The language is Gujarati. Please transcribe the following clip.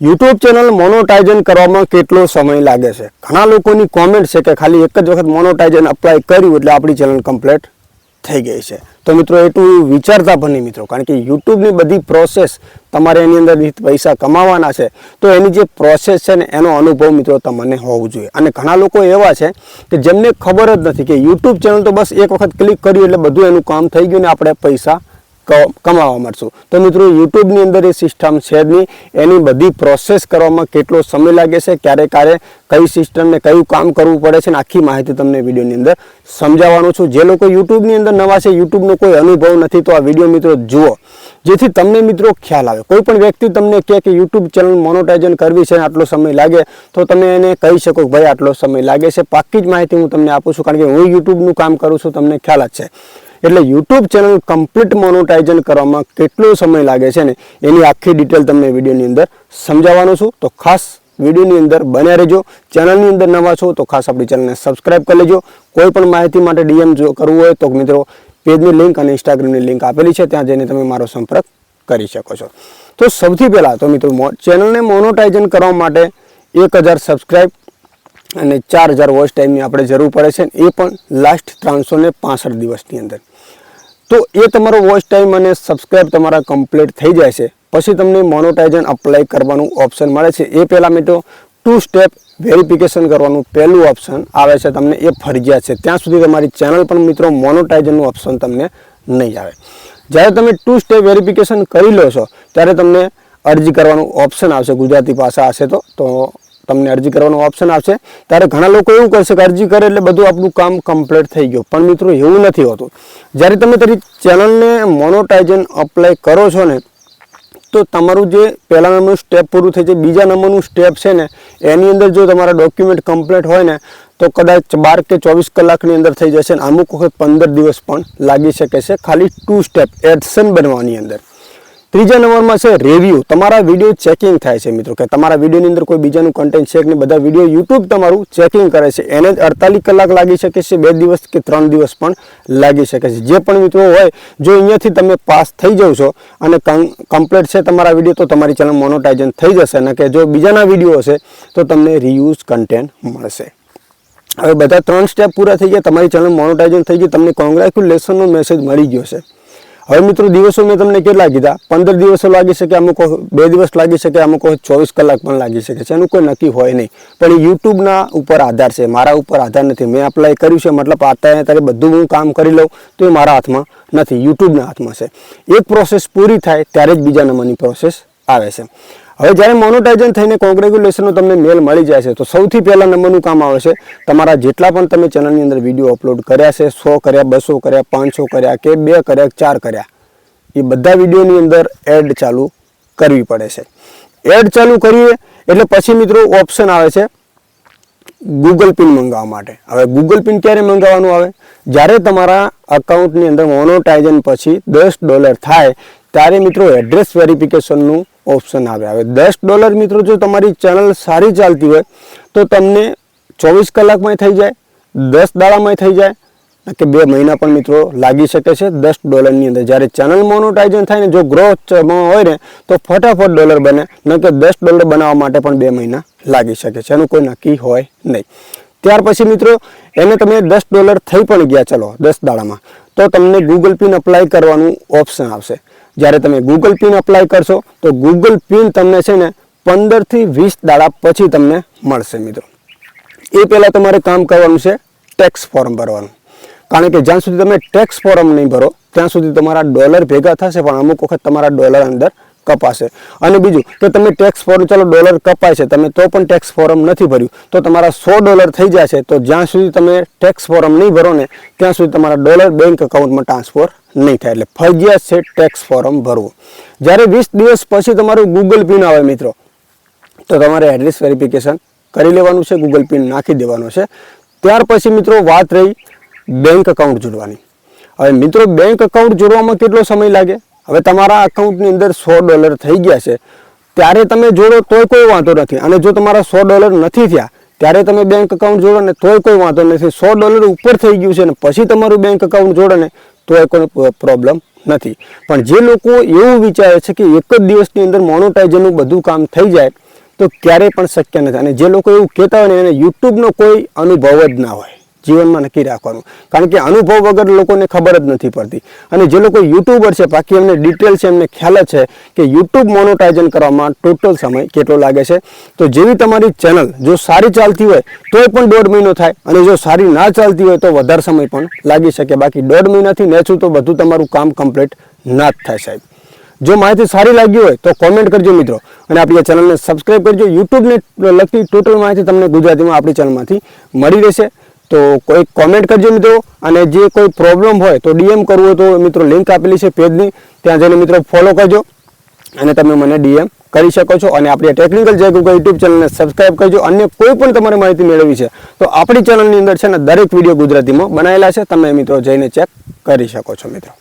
યુટ્યુબ ચેનલ મોનોટાઇઝન કરવામાં કેટલો સમય લાગે છે? ઘણા લોકોની કોમેન્ટ છે કે ખાલી એક જ વખત મોનોટાઇઝન અપ્લાય કર્યું એટલે આપણી ચેનલ કમ્પ્લીટ થઈ ગઈ છે. તો મિત્રો એટલું વિચારતા પણ નહીં મિત્રો, કારણ કે યુટ્યુબની બધી પ્રોસેસ તમારે એની અંદર પૈસા કમાવાના છે. તો એની જે પ્રોસેસ છે ને, એનો અનુભવ મિત્રો તમને હોવો જોઈએ. અને ઘણા લોકો એવા છે કે જેમને ખબર જ નથી કે યુટ્યુબ ચેનલ તો બસ એક વખત ક્લિક કર્યું એટલે બધું એનું કામ થઈ ગયું ને આપણે પૈસા કમાવા મળશું તો મિત્રો, યુટ્યુબની અંદર એ સિસ્ટમ છે જ નહીં. એની બધી પ્રોસેસ કરવામાં કેટલો સમય લાગે છે, ક્યારે ક્યારે કઈ સિસ્ટમને કયું કામ કરવું પડે છે ને આખી માહિતી તમને વિડીયોની અંદર સમજાવવાનું છું. જે લોકો યુટ્યુબની અંદર નવા છે, યુટ્યુબનો કોઈ અનુભવ નથી, તો આ વીડિયો મિત્રો જુઓ. જેથી તમને મિત્રો ખ્યાલ આવે. કોઈ પણ વ્યક્તિ તમને કહે કે યુટ્યુબ ચેનલ મોનોટાઇઝન કરવી છે આટલો સમય લાગે, તો તમે એને કહી શકો ભાઈ આટલો સમય લાગે છે. પાક્કી જ માહિતી હું તમને આપું છું, કારણ કે હું યુટ્યુબનું કામ કરું છું, તમને ખ્યાલ જ છે. એટલે યુટ્યુબ ચેનલ કમ્પ્લીટ મોનોટાઇઝન કરવામાં કેટલો સમય લાગે છે ને એની આખી ડિટેલ તમને વિડીયોની અંદર સમજાવવાનું છું. તો ખાસ વિડીયોની અંદર બન્યા રહેજો. ચેનલની અંદર નવા છો તો ખાસ આપણી ચેનલને સબસ્ક્રાઇબ કરી લેજો. કોઈ પણ માહિતી માટે ડીએમ જો કરવું હોય તો મિત્રો પેજની લિંક અને ઇન્સ્ટાગ્રામની લિંક આપેલી છે. ત્યાં જઈને તમે મારો સંપર્ક કરી શકો છો. તો સૌથી પહેલાં તો મિત્રો ચેનલને મોનોટાઇઝન કરવા માટે એક હજાર સબસ્ક્રાઇબ અને ચાર હજાર વોચ ટાઈમની આપણે જરૂર પડે છે એ પણ લાસ્ટ ત્રણસો ને દિવસની અંદર. તો એ તમારો વોચ ટાઈમ અને સબસ્ક્રાઇબ તમારા કમ્પ્લીટ થઈ જાય છે. પછી તમને મોનોટાઇઝન અપ્લાય કરવાનું ઓપ્શન મળે છે. એ પહેલાં મિત્રો ટુ સ્ટેપ વેરિફિકેશન કરવાનું પહેલું ઓપ્શન આવે છે તમને એ ફરજિયાત છે. ત્યાં સુધી તમારી ચેનલ પણ મિત્રો મોનોટાઇઝનનું ઓપ્શન તમને નહીં આવે. જ્યારે તમે ટુ સ્ટેપ વેરિફિકેશન કરી લો છો, ત્યારે તમને અરજી કરવાનું ઓપ્શન આવશે. ગુજરાતી ભાષા હશે તો તો તમને અરજી કરવાનો ઓપ્શન આવશે ત્યારે ઘણા લોકો એવું કરશે કે અરજી કરે એટલે બધું આપણું કામ કમ્પ્લીટ થઈ ગયું. પણ મિત્રો, એવું નથી હોતું. જ્યારે તમે તારી ચેનલને મોનોટાઇઝન અપ્લાય કરો છો ને, તો તમારું જે પહેલા નંબરનું સ્ટેપ પૂરું થઈ જાય બીજા નંબરનું સ્ટેપ છે ને, એની અંદર જો તમારા ડોક્યુમેન્ટ કમ્પ્લીટ હોય ને, તો કદાચ બાર કે ચોવીસ કલાકની અંદર થઈ જશે ને, અમુક વખત પંદર દિવસ પણ લાગી શકે છે. ખાલી ટુ સ્ટેપ એડસન બનવાની અંદર. ત્રીજા નંબરમાં છે રિવ્યૂ તમારા વીડિયો ચેકિંગ થાય છે મિત્રો, કે તમારા વિડીયોની અંદર કોઈ બીજાનું કન્ટેન્ટ છે કે બધા વીડિયો યુટ્યુબ તમારું ચેકિંગ કરે છે. એને જ અડતાલીસ કલાક લાગી શકે છે, બે દિવસ કે ત્રણ દિવસ પણ લાગી શકે છે. જે પણ મિત્રો હોય, જો અહીંયાથી તમે પાસ થઈ જાવ છો અને કમ્પ્લીટ છે તમારા વીડિયો તો તમારી ચેનલ મોનોટાઇઝન થઈ જશે. અને કે જો બીજાના વીડિયો હશે, તો તમને રિયુઝ કન્ટેન્ટ મળશે. હવે બધા ત્રણ સ્ટેપ પૂરા થઈ ગયા, તમારી ચેનલ મોનોટાઇઝન થઈ ગઈ, તમને કોંગ્રેચ્યુલેશનનો મેસેજ મળી ગયો છે. હવે મિત્રો, દિવસો મેં તમને કેટલા કીધા? પંદર દિવસો લાગી શકે અમુક બે દિવસ લાગી શકે અમુક ચોવીસ કલાક પણ લાગી શકે છે. એનું કોઈ નક્કી હોય નહીં. પણ યુટ્યુબના ઉપર આધાર છે, મારા ઉપર આધાર નથી. મેં અપ્લાય કર્યું છે, મતલબ અત્યારે અત્યારે બધું હું કામ કરી લઉં, તો એ મારા હાથમાં નથી, યુટ્યુબના હાથમાં છે. એક પ્રોસેસ પૂરી થાય, ત્યારે જ બીજા નંબરની પ્રોસેસ આવે છે. હવે જ્યારે મોનોટાઇઝન થઈને કોંગ્રેચ્યુલેશનનો તમને મેલ મળી જાય છે, તો સૌથી પહેલા નંબરનું કામ આવે છે, તમારા જેટલા પણ તમે ચેનલની અંદર વીડિયો અપલોડ કર્યા છે, સો કર્યા, બસો કર્યા, પાંચસો કર્યા કે બે કર્યા, ચાર કર્યા, એ બધા વિડીયોની અંદર એડ ચાલુ કરવી પડે છે. એડ ચાલુ કરીએ, એટલે પછી મિત્રો ઓપ્શન આવે છે ગૂગલ પિન મંગાવવા માટે. હવે ગૂગલ પિન ક્યારે મંગાવવાનું આવે? જ્યારે તમારા અકાઉન્ટની અંદર મોનોટાઇઝન પછી દસ ડોલર થાય ત્યારે મિત્રો એડ્રેસ વેરિફિકેશનનું ઓપ્શન આવે. હવે દસ ડોલર મિત્રો જો તમારી ચેનલ સારી ચાલતી હોય, તો તમને ચોવીસ કલાકમાં થઈ જાય, દસ દાડામાં થઈ જાય કે બે મહિના પણ મિત્રો લાગી શકે છે દસ ડોલરની અંદર. જ્યારે ચેનલ મોનોટાઇઝન થાય ને, જો ગ્રોથ હોય ને, તો ફટાફટ ડોલર બને ન કે દસ ડોલર બનાવવા માટે પણ બે મહિના લાગી શકે છે. એનું કોઈ નક્કી હોય નહીં. ત્યાર પછી મિત્રો, એને તમે દસ ડોલર થઈ પણ ગયા, ચલો દસ દાડામાં, તો તમને ગૂગલ પિન અપ્લાય કરવાનું ઓપ્શન આવશે. જ્યારે તમે ગૂગલ પિન અપ્લાય કરશો, તો ગૂગલ પિન તમને છે ને પંદરથી વીસ દાડા પછી તમને મળશે મિત્રો. એ પહેલાં તમારે કામ કરવાનું છે ટેક્સ ફોર્મ ભરવાનું. કારણ કે જ્યાં સુધી તમે ટેક્સ ફોર્મ નહીં ભરો, ત્યાં સુધી તમારા ડોલર ભેગા થશે, પણ અમુક વખત તમારા ડોલર અંદર કપાશે. અને બીજું કે તમે ટેક્સ ફોર્મ ચાલો ડોલર કપાય છે, તમે તો પણ ટેક્સ ફોર્મ નથી ભર્યું. તો તમારા સો ડોલર થઈ જશે, તો જ્યાં સુધી તમે ટેક્સ ફોર્મ નહીં ભરો ને, ત્યાં સુધી તમારા ડોલર બેંક એકાઉન્ટમાં ટ્રાન્સફર નહીં થાય. એટલે ફરજિયાત છે ટેક્સ ફોર્મ ભરવું. જ્યારે વીસ દિવસ પછી તમારું ગૂગલ પિન આવે મિત્રો, તો તમારે એડ્રેસ વેરિફિકેશન કરી લેવાનું છે ગૂગલ પિન નાખી દેવાનો છે. ત્યાર પછી મિત્રો વાત રહી બેંક એકાઉન્ટ જોડવાની. હવે મિત્રો બેંક એકાઉન્ટ જોડવામાં કેટલો સમય લાગે? હવે તમારા અકાઉન્ટની અંદર સો ડોલર થઈ ગયા છે. ત્યારે તમે જોડો તોય કોઈ વાંધો નથી. અને જો તમારા સો ડોલર નથી થયા, ત્યારે તમે બેંક અકાઉન્ટ જોડો ને તોય કોઈ વાંધો નથી. સો ડોલર ઉપર થઈ ગયું છે ને પછી તમારું બેંક અકાઉન્ટ જોડો ને તોય કોઈ પ્રોબ્લેમ નથી. પણ જે લોકો એવું વિચારે છે કે એક જ દિવસની અંદર મોનોટાઇઝરનું બધું કામ થઈ જાય, તો ક્યારેય પણ શક્ય નથી. અને જે લોકો એવું કહેતા હોય ને એને યુટ્યુબનો કોઈ અનુભવ જ ના હોય. જીવનમાં નક્કી રાખવાનું. કારણ કે અનુભવ વગર લોકોને ખબર જ નથી પડતી. અને જે લોકો યુટ્યુબર છે, બાકી એમને ડિટેલ છે, એમને ખ્યાલ છે કે યુટ્યુબ મોનોટાઇઝન કરવામાં ટોટલ સમય કેટલો લાગે છે. તો જેવી તમારી ચેનલ જો સારી ચાલતી હોય, તોય પણ દોઢ મહિનો થાય. અને જો સારી ના ચાલતી હોય, તો વધારે સમય પણ લાગી શકે. બાકી દોઢ મહિનાથી નેચું તો બધું તમારું કામ કમ્પ્લીટ ના જ થાય સાહેબ. જો માહિતી સારી લાગી હોય, તો કોમેન્ટ કરજો મિત્રો. અને આપણી ચેનલને સબસ્ક્રાઇબ કરજો. યુટ્યુબને લગતી ટોટલ માહિતી તમને ગુજરાતીમાં આપણી ચેનલમાંથી મળી રહેશે. તો કોઈ કોમેન્ટ કરજો મિત્રો. અને જે કોઈ પ્રોબ્લેમ હોય તો ડીએમ કરવું હોય તો મિત્રો લિંક આપેલી છે પેજની ત્યાં જઈને મિત્રો ફોલો કરજો. અને તમે મને ડીએમ કરી શકો છો. અને આપણી ટેકનિકલ જય ગુગલ યુટ્યુબ ચેનલને સબસ્ક્રાઇબ કરજો. અન્ય કોઈ પણ તમારે માહિતી મેળવવી છે, તો આપણી ચેનલની અંદર છે ને દરેક વીડિયો ગુજરાતીમાં બનાવેલા છે. તમે મિત્રો જઈને ચેક કરી શકો છો મિત્રો.